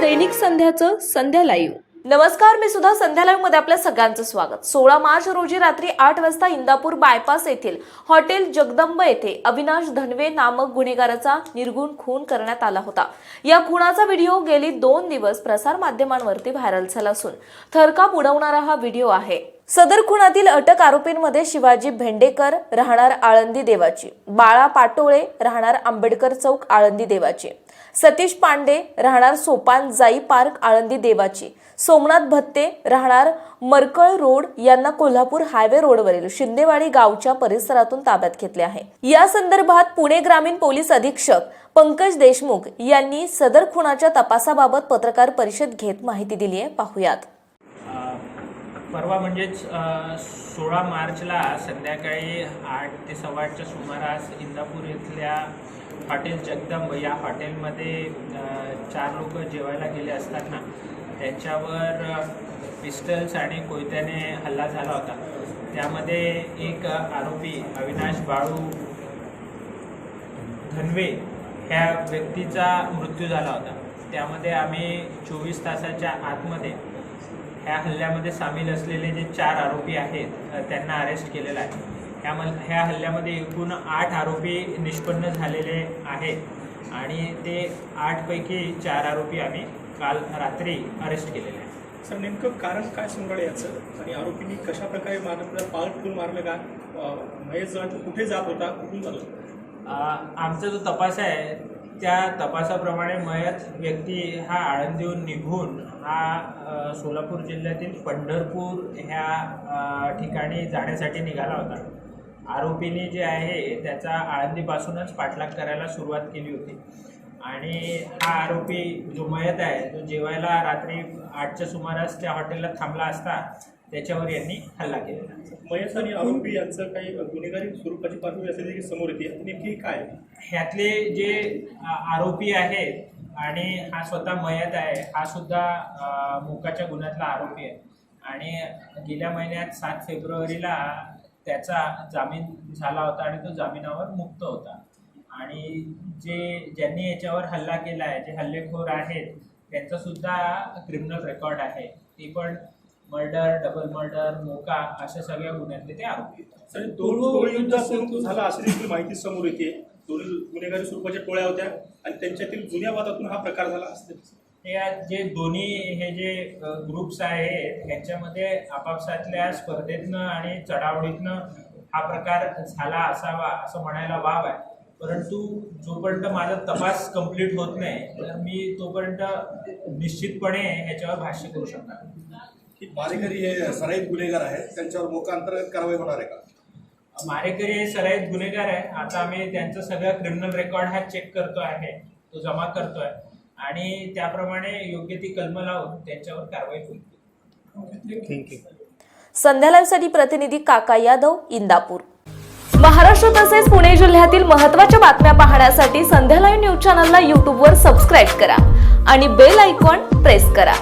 दैनिक संध्याचं संध्या live. नमस्कार मी सुद्धा संध्या लाईव्हमध्ये आपल्या सगळ्यांचं स्वागत. सोळा मार्च रोजी रात्री आठ वाजता इंदापूर बायपास येथील हॉटेल जगदंब येथे अविनाश धनवे नामक गुन्हेगाराचा निर्गुण खून करण्यात आला होता. या खुनाचा व्हिडिओ गेली दोन दिवस प्रसार माध्यमांवरती व्हायरल झाला असून थरकाप उडवणारा हा व्हिडिओ आहे. सदर खुनातील अटक आरोपींमध्ये शिवाजी भेंडेकर राहणार आळंदी देवाची बाळा पाटोळे राहणार आंबेडकर चौक आळंदी देवाची सतीश पांडे राहणार सोपान जाई पार्क आळंदी देवाची सोमनाथ भत्ते राहणार मरकळ रोड यांना कोल्हापूर हायवे रोडवरील शिंदेवाडी गावच्या परिसरातून ताब्यात घेतले आहे. या संदर्भात पुणे ग्रामीण पोलीस अधीक्षक पंकज देशमुख यांनी सदर खुनाच्या तपासाबाबत पत्रकार परिषद घेत माहिती दिली आहे पाहुयात. परवा म्हणजेच सोळा मार्चला संध्याकाळी आठ ते सव्वाच्या सुमारास इंदापूर इथल्या हॉटेल जगदंब या हॉटेलमध्ये चार लोक जेवायला गेले असताना त्यांच्यावर पिस्टल्स आणि कोयत्याने हल्ला झाला होता. त्यामध्ये एक आरोपी अविनाश बाळू धनवे ह्या व्यक्तीचा मृत्यू झाला होता. त्यामध्ये आम्ही चोवीस तासाच्या आतमध्ये ह्या हल्ल्यामध्ये सामील असलेले जे चार आरोपी आहेत त्यांना अरेस्ट केलेलं आहे. ह्या मल ह्या हल्ल्यामध्ये एकूण आठ आरोपी निष्पन्न झालेले आहेत आणि ते आठपैकी चार आरोपी आम्ही काल रात्री अरेस्ट केलेले आहेत. सर नेमकं कारण काय आहे याचं? आणि आरोपींनी कशा प्रकारे मारलं कुठून मारलं का? महेश जळांचं कुठे जात होता? कुठून झालं आमचा जो तपास आहे त्या तपासाप्रमाणे मयत व्यक्ती हा आळंदीहून निघून हा सोलापूर जिल्ह्यातील पंढरपूर ह्या ठिकाणी जाण्यासाठी निघाला होता. आरोपीने जे आहे त्याचा आळंदीपासूनच पाठलाग करायला सुरुवात केली होती. आणि हा आरोपी जो मयत आहे तो जेवायला रात्री आठच्या सुमारास त्या हॉटेलला थांबला असता त्याच्यावर यांनी हल्ला केलेला. महेश आणि आरोपी यांचं काही गुन्हेगारी स्वरूपाची पातळी असेल की समोर येते नेमकी काय ह्यातले जे आरोपी आहेत आणि हा स्वतः मयत आहे हा सुद्धा मोकाच्या गुन्ह्यातला आरोपी आहे. आणि गेल्या महिन्यात सात फेब्रुवारीला त्याचा जामीन झाला होता आणि तो जामिनावर मुक्त होता. आणि जे ज्यांनी याच्यावर हल्ला केला आहे जे हल्लेखोर आहेत त्यांचा सुद्धा क्रिमिनल रेकॉर्ड आहे. ते पण मर्डर डबल मर्डर मोका अशा सगळ्या गुन्ह्यातले ते आरोपी झाला अशी देखील माहिती समोर येते. गुन्हेगारी स्वरूपाच्या टोळ्या होत्या आणि त्यांच्यातील जुन्या वादातून हा प्रकार झाला असते या जे दोन्ही हे जे ग्रुप्स आहेत ह्यांच्यामध्ये आपापसातल्या स्पर्धेतनं आणि चढावडीतनं हा प्रकार झाला असावा असं म्हणायला वाव आहे. परंतु जोपर्यंत माझा तपास कंप्लीट होत नाही तर मी तोपर्यंत निश्चितपणे ह्याच्यावर भाष्य करू शकणार. की मारेकरी हे सराईत गुन्हेगार आहेत त्यांच्यावर मोका अंतर्गत कारवाई होणार आहे का? मारेकरी हे सराईत गुन्हेगार आहे. आता आम्ही त्यांचं सगळं क्रिमिनल रेकॉर्ड हा चेक करतो आहे तो जमा करतोय आणि त्याप्रमाणे योग्य ती कलम लावून त्यांच्यावर कारवाई होईल. संध्या लाईव्हसाठी प्रतिनिधी काका यादव इंदापूर. महाराष्ट्र तसेच पुणे जिल्ह्यातील महत्त्वाच्या बातम्या पाहण्यासाठी संध्या लाईव्ह न्यूज चॅनलला यूट्यूबवर सबस्क्राईब करा आणि बेल आयकॉन प्रेस करा.